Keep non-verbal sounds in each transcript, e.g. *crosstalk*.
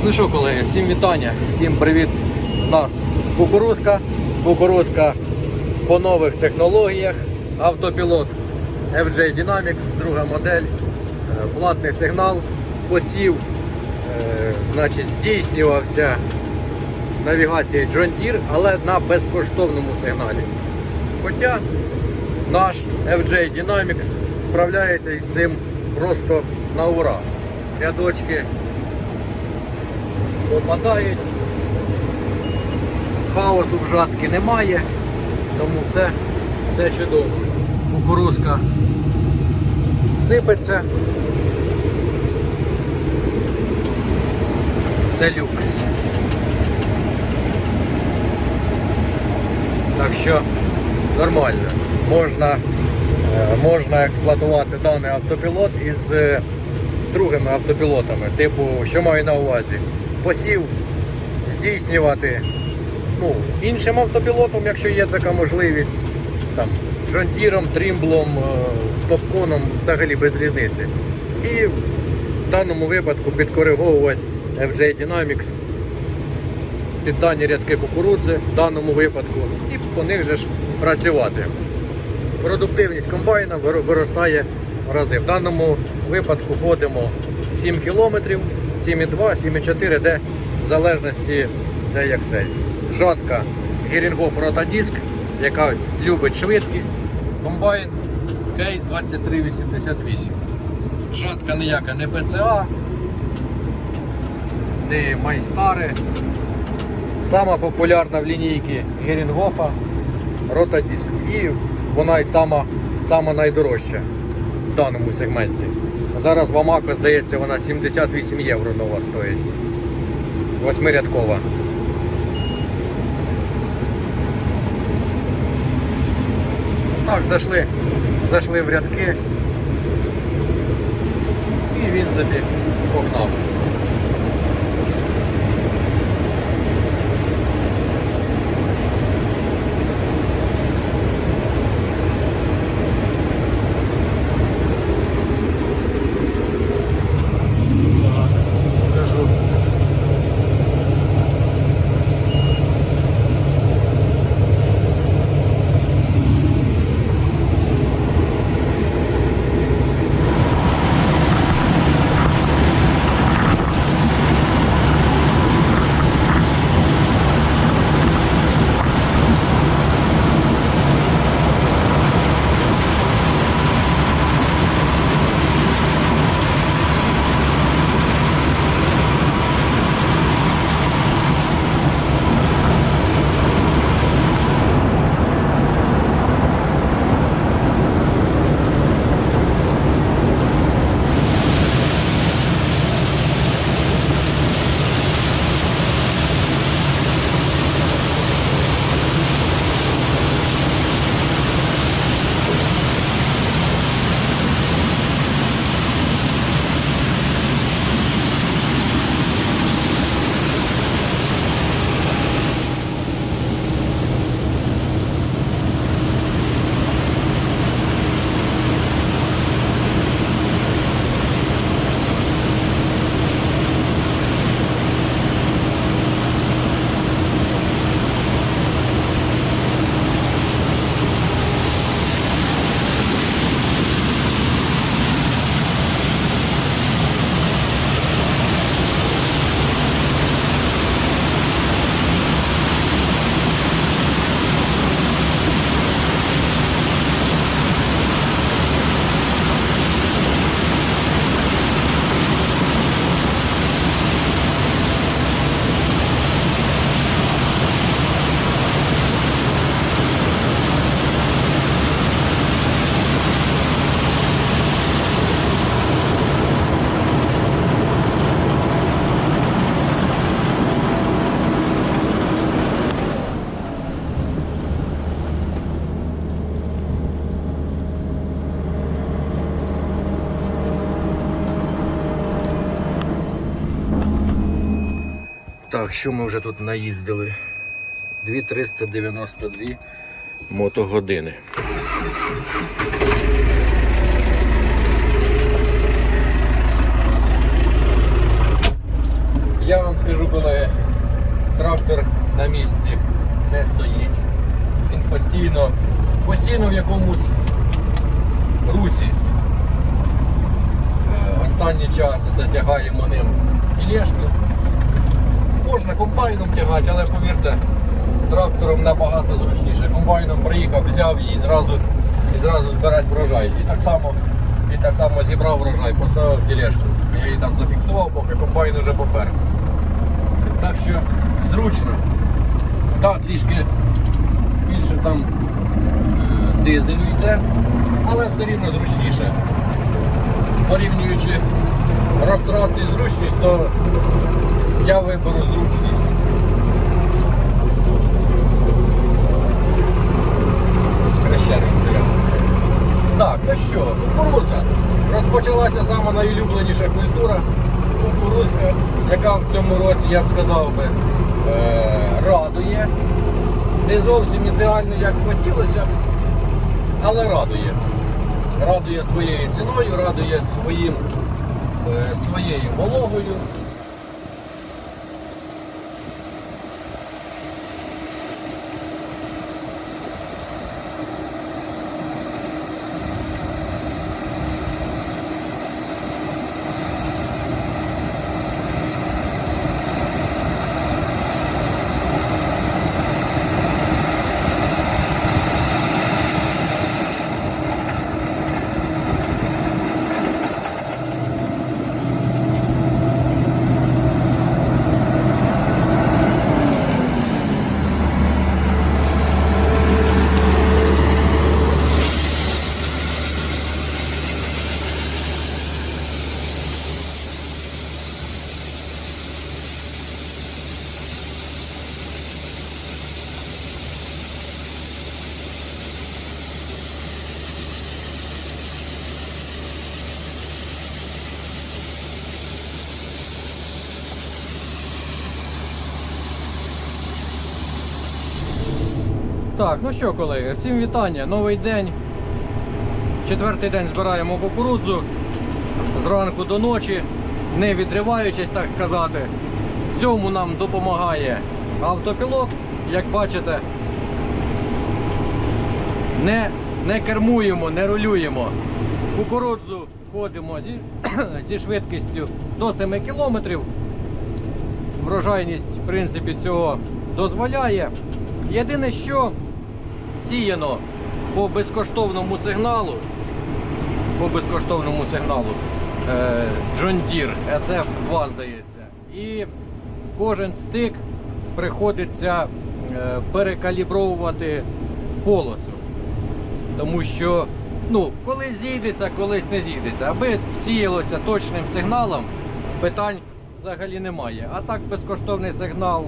Так, ну що, колеги, всім вітання, всім привіт. У нас кукурузка. Кукурузка по нових технологіях. Автопілот FJ Dynamics, друга модель, е, платний сигнал, посів, е, значить, здійснювався навігація John Deere, але на безкоштовному сигналі. Хоча наш FJ Dynamics справляється із цим просто на ура. Рядочки попадають. Хаосу в жатки немає, тому все, все чудово. Кукурузка сипеться. Це люкс. Так що нормально. Можна, е, можна експлуатувати даний автопілот із е, другими автопілотами. Типу, що маю на увазі? Посів здійснювати ну, іншим автопілотом, якщо є така можливість, там, Джондіром, Трімблом, е, Топконом, взагалі без різниці. І в даному випадку підкориговувати FJ Dynamics під дані рядки кукурудзи в даному випадку і по них же ж працювати. Продуктивність комбайна виростає в рази. В даному випадку ходимо 7 км, 7,2, 7,4, де в залежності де як цей. Жатка Герінгоф Ротодиск, яка любить швидкість. Комбайн кейс 2388. Жатка ніяка не ПЦА, не Майстари. Сама популярна в лінійці Герінгофа Ротодиск. І вона й сама, сама найдорожча в даному сегменті. Зараз в здається, вона 78 євро нова стоїть. Восьмирядкова. Так, зайшли, зайшли в рядки. І він собі погнав. Так, що ми вже тут наїздили? 2392 мотогодини. Я вам скажу, коли трактор на місці не стоїть. Він постійно, постійно в якомусь русі. Е, Останній час це тягаємо ним тілешки. Можна комбайном тягати, але повірте, трактором набагато зручніше. Комбайном приїхав, взяв її зразу і зразу збирати врожай. І так само, і так само зібрав врожай, поставив тележку. Я її там зафіксував, поки комбайн уже попер. Так що зручно. Так, трішки більше там е, дизелю йде, але все рівно зручніше. Порівнюючи розтрати і зручність, то я виберу зручність. Хрещений стріляв. Так, ну що, кукурудза. Розпочалася сама найулюбленіша культура кукурудзка, яка в цьому році, я б сказав би, е, радує. Не зовсім ідеально, як хотілося, але радує. Радує своєю ціною, радує своїм, е, своєю вологою. Так, ну що, колеги, всім вітання, новий день. Четвертий день збираємо кукурудзу зранку до ночі, не відриваючись, так сказати. В цьому нам допомагає автопілот, як бачите. Не, не кермуємо, не рулюємо. Кукурудзу ходимо зі, *clears throat* зі швидкістю до 7 км. Врожайність, в принципі, цього дозволяє. Єдине, що сіяно по безкоштовному сигналу, по безкоштовному сигналу е, Deere SF2, здається. І кожен стик приходиться е, перекалібровувати полосу. Тому що ну, колись зійдеться, колись не зійдеться. Аби сіялося точним сигналом, питань взагалі немає. А так безкоштовний сигнал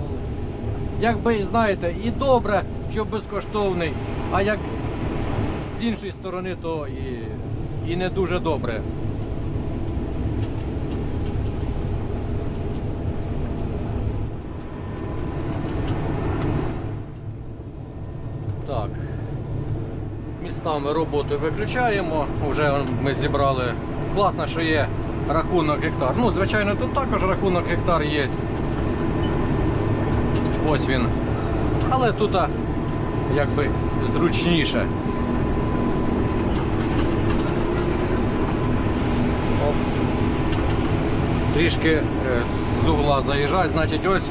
якби знаєте, і добре, що безкоштовний, а як з іншої сторони, то і, і не дуже добре. Так. Містами роботи виключаємо. Вже ми зібрали. Класно, що є рахунок гектар. Ну, звичайно, тут також рахунок гектар є. Ось він. Але тут якби зручніше. Оп. Трішки е, з угла заїжджать, значить ось.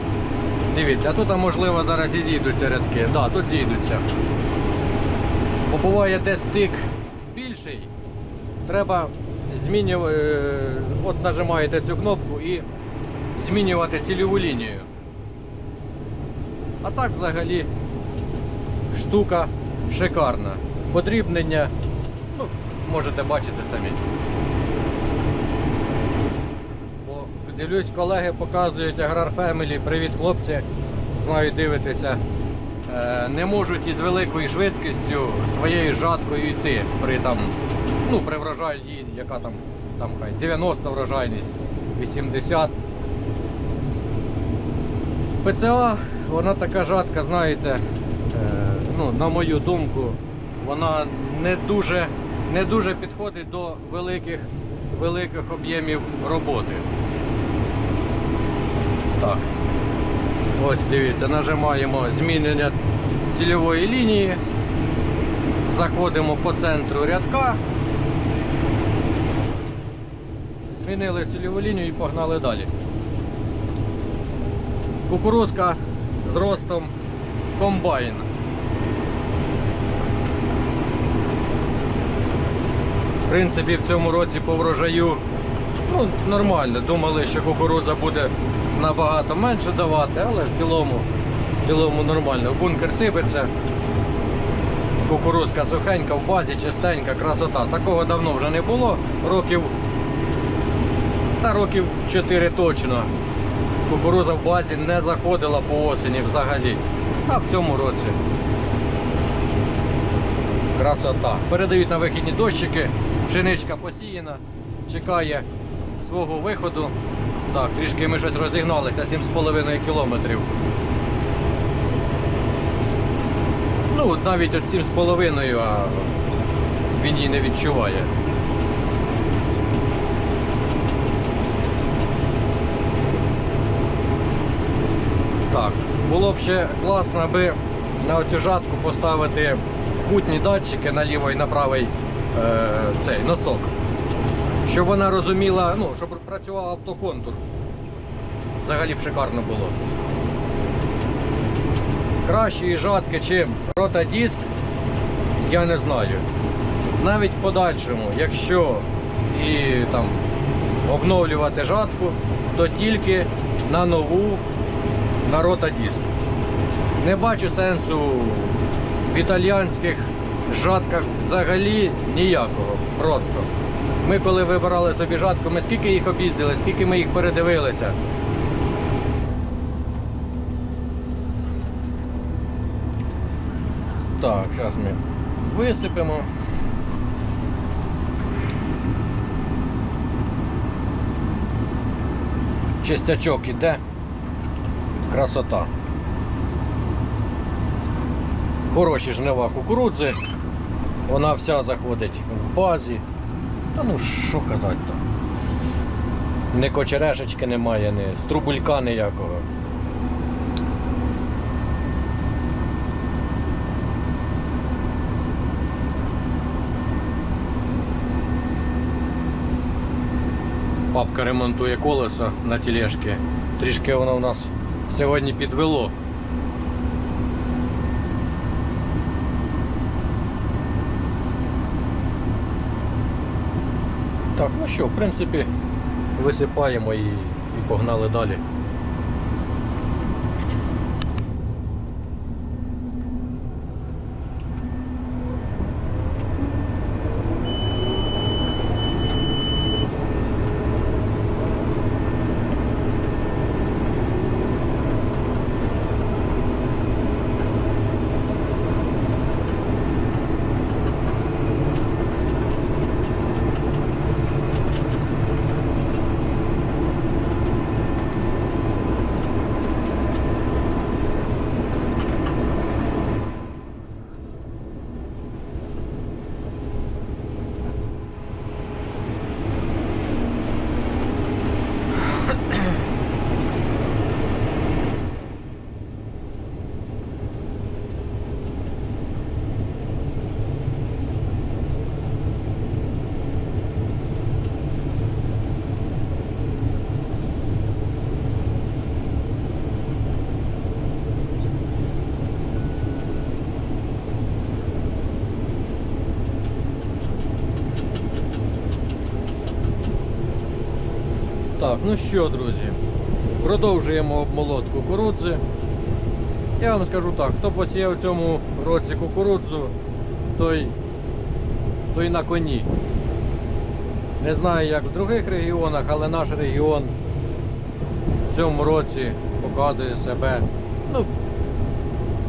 Дивіться, а тут можливо зараз і зійдуться рядки. Так, да, тут зійдуться. Бо буває де стик більший. Треба змінювати, от нажимаєте цю кнопку і змінювати цільову лінію. А так взагалі штука шикарна. Подрібнення, ну, можете бачити самі. Дивлюсь, колеги показують Аграр Family. Привіт, хлопці. Знаю, дивитеся. Е, Не можуть із великою швидкістю своєю жаткою йти при там, ну, при врожаї, яка там, там хай 90 врожайність, 80. ПЦА, вона така жатка, знаєте, ну, на мою думку, вона не дуже, не дуже підходить до великих, великих об'ємів роботи. Так. Ось дивіться, нажимаємо змінення цільової лінії. Заходимо по центру рядка. Змінили цільову лінію і погнали далі. Кукурузка з ростом комбайн. Принципі, в цьому році по врожаю ну, нормально. Думали, що кукурудза буде набагато менше давати, але в цілому, в цілому нормально. Бункер сипеться. Кукурузка сухенька, в базі чистенька, красота. Такого давно вже не було. Років та років 4 точно. Кукуруза в базі не заходила по осені взагалі. А в цьому році. Красота. Передають на вихідні дощики, пшеничка посіяна, чекає свого виходу. Так, трішки ми щось розігналися, 7,5 кілометрів. Ну, навіть от 7,5, а він її не відчуває. Так, було б ще класно, аби на цю жатку поставити кутні датчики на лівий і на правий е, цей носок. Щоб вона розуміла, ну, щоб працював автоконтур. Взагалі б шикарно було. Кращої жатки, чим ротодиск, я не знаю. Навіть в подальшому, якщо і там обновлювати жатку, то тільки на нову на ротодиск. Не бачу сенсу в італіянських жатках взагалі ніякого. Просто. Ми коли вибирали собі жатку, ми скільки їх об'їздили, скільки ми їх передивилися. Так, зараз ми висипемо. Чистячок іде. Красота. Хороші жнива кукурудзи. Вона вся заходить в базі. Та ну що казати там. Ні кочерешечки немає, ні струбулька ніякого. Папка ремонтує колесо на тележці. Трішки воно у нас сьогодні підвело. Так, ну що, в принципі, висипаємо і, і погнали далі. Так, ну що, друзі, продовжуємо обмолот кукурудзи. Я вам скажу так, хто посіяв в цьому році кукурудзу, той, той на коні. Не знаю, як в других регіонах, але наш регіон в цьому році показує себе. Ну,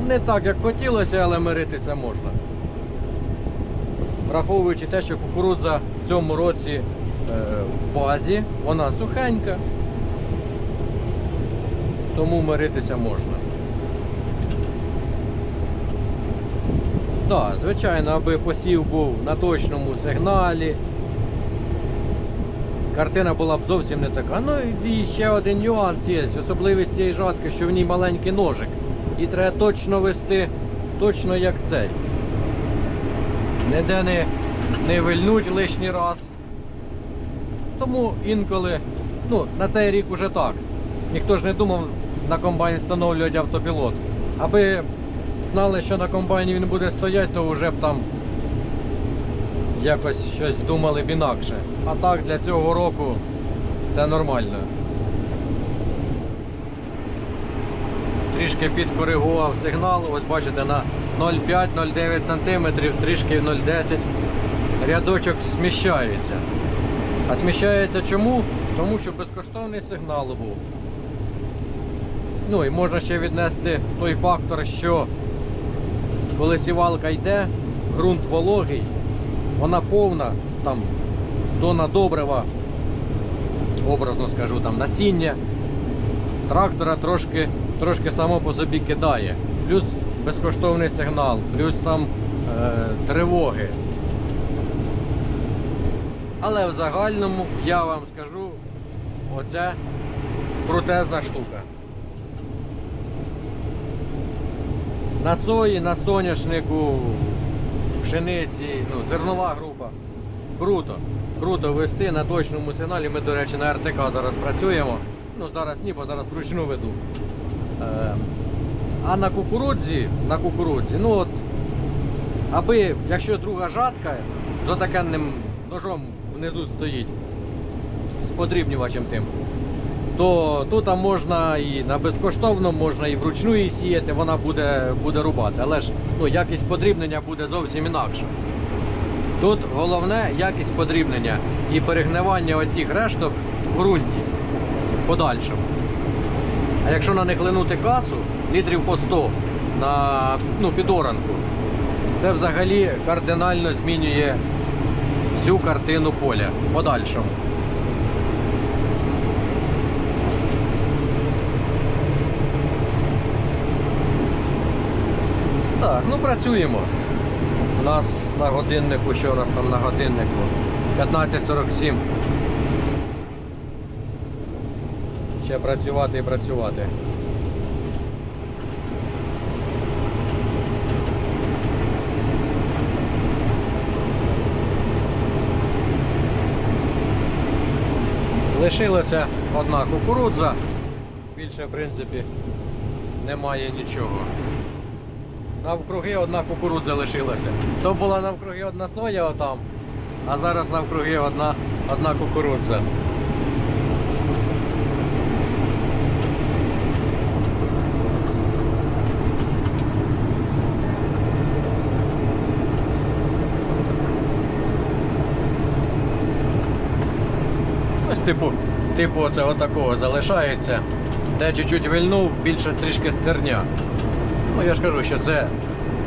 не так, як хотілося, але миритися можна. Враховуючи те, що кукурудза в цьому році в базі, вона сухенька, тому миритися можна. Так, звичайно, аби посів був на точному сигналі, картина була б зовсім не така. Ну і ще один нюанс є. Особливість цієї жатки, що в ній маленький ножик. І треба точно вести, точно як цей. Ніде не, не вильнуть лишній раз. Тому інколи, ну, на цей рік уже так. Ніхто ж не думав на комбайн встановлювати автопілот. Аби знали, що на комбайні він буде стояти, то вже б там якось щось думали б інакше. А так для цього року це нормально. Трішки підкоригував сигнал, ось бачите, на 0,5-0,9 см, трішки 0,10 рядочок сміщається. А сміщається чому? Тому що безкоштовний сигнал був. Ну і можна ще віднести той фактор, що коли сівалка йде, ґрунт вологий, вона повна, там тона добрива, образно скажу, там насіння, трактора трошки, трошки само по собі кидає. Плюс безкоштовний сигнал, плюс там е, тривоги. Але в загальному я вам скажу, оце крутезна штука. На сої, на соняшнику, пшениці, ну, зернова група. Круто. Круто вести на точному сигналі. Ми, до речі, на РТК зараз працюємо. Ну, зараз ні, бо зараз вручну веду. Е, а на кукурудзі, на кукурудзі, ну от, аби, якщо друга жатка з отакенним ножом внизу стоїть, з подрібнювачем тим, то тут можна і на безкоштовно, можна і вручну її сіяти, вона буде, буде рубати. Але ж ну, якість подрібнення буде зовсім інакша. Тут головне якість подрібнення і перегнивання отих решток в ґрунті подальшому. А якщо на них линути касу, літрів по 100 на ну, підоранку, це взагалі кардинально змінює всю картину поля подальшому. Так, ну працюємо. У нас на годиннику, що нас там на годиннику? 15.47. Ще працювати і працювати. Лишилася одна кукурудза. Більше, в принципі, немає нічого. Навкруги одна кукурудза лишилася. То була навкруги одна соя отам, а зараз навкруги одна, одна кукурудза. Типу, типу оце отакого залишається. Де чуть-чуть вильнув, більше трішки стерня. Ну я ж кажу, що це,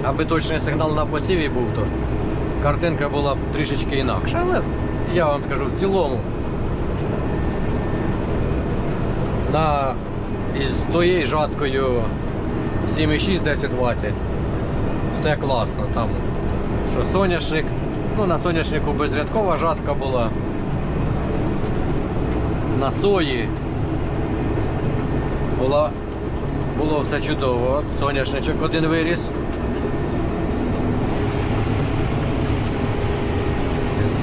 аби точний сигнал на посіві був, то картинка була б трішечки інакша. Але я вам скажу, в цілому на із тією жаткою 7,6 10-20 все класно. Там що соняшник, ну на соняшнику безрядкова жатка була. На сої була було все чудово. Соняшничок один виріс.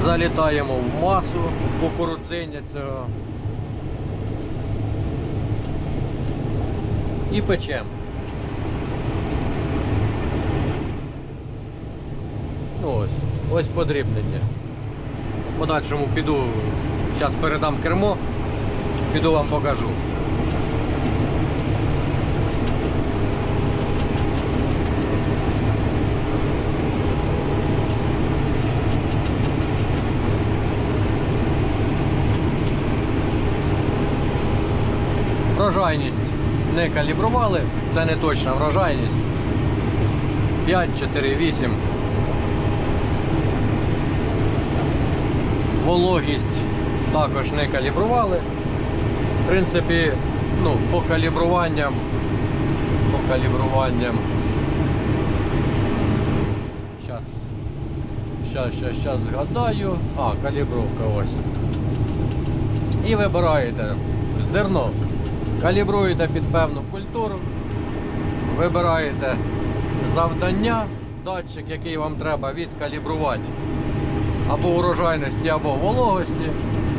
Залітаємо в масу кукурудзиння цього. І печем. Ну ось, ось подрібнення. В подальшому піду, зараз передам кермо, піду вам покажу. Врожайність не калібрували, це не точна врожайність. 5, 4, 8. Вологість також не калібрували. В принципі, ну, по калібруванням, по калібруванням. Щас, щас, щас, щас згадаю. А, калібровка ось. І вибираєте зерно. Калібруєте під певну культуру, вибираєте завдання, датчик, який вам треба відкалібрувати або урожайності, або вологості,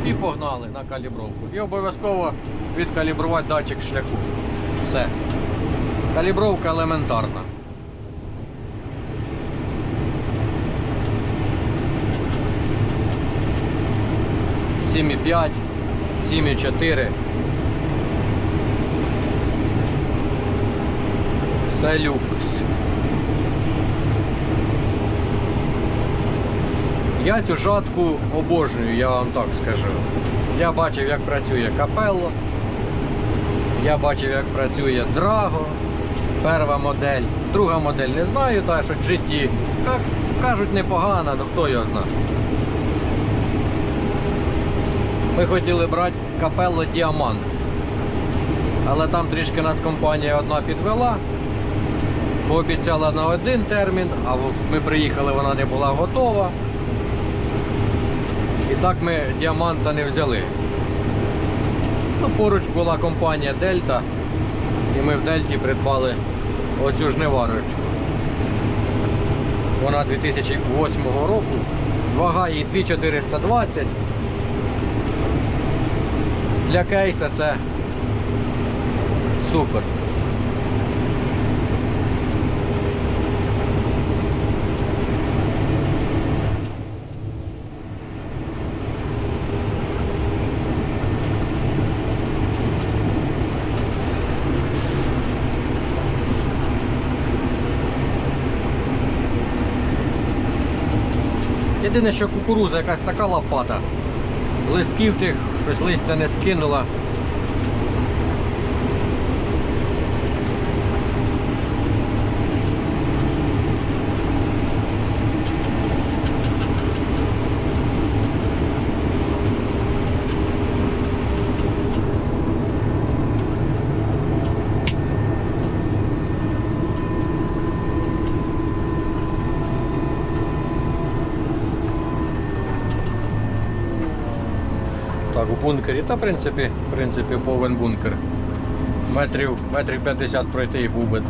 і погнали на калібровку. І обов'язково відкалібрувати датчик шляху. Все. Калібровка елементарна. Сім і п'ять, сім і чотири. Все люкс. Я цю жатку обожнюю, я вам так скажу. Я бачив, як працює капелло. Я бачив, як працює Драго. Перша модель. Друга модель не знаю, та що GT. Як кажуть, непогана, то хто його знає. Ми хотіли брати капелло Діамант. Але там трішки нас компанія одна підвела. Пообіцяла на один термін, а ми приїхали, вона не була готова. І так ми діаманта не взяли. Ну, поруч була компанія Дельта, і ми в Дельті придбали оцю жниварочку. Вона 2008 року. Вага її 2420. Для кейса це супер. Єдине, що кукуруза якась така лопата. Листків тих, щось листя не скинула. Так, у бункері. Та в принципі, в принципі, повен бункер. Метрів, метрів 50 пройти і був би.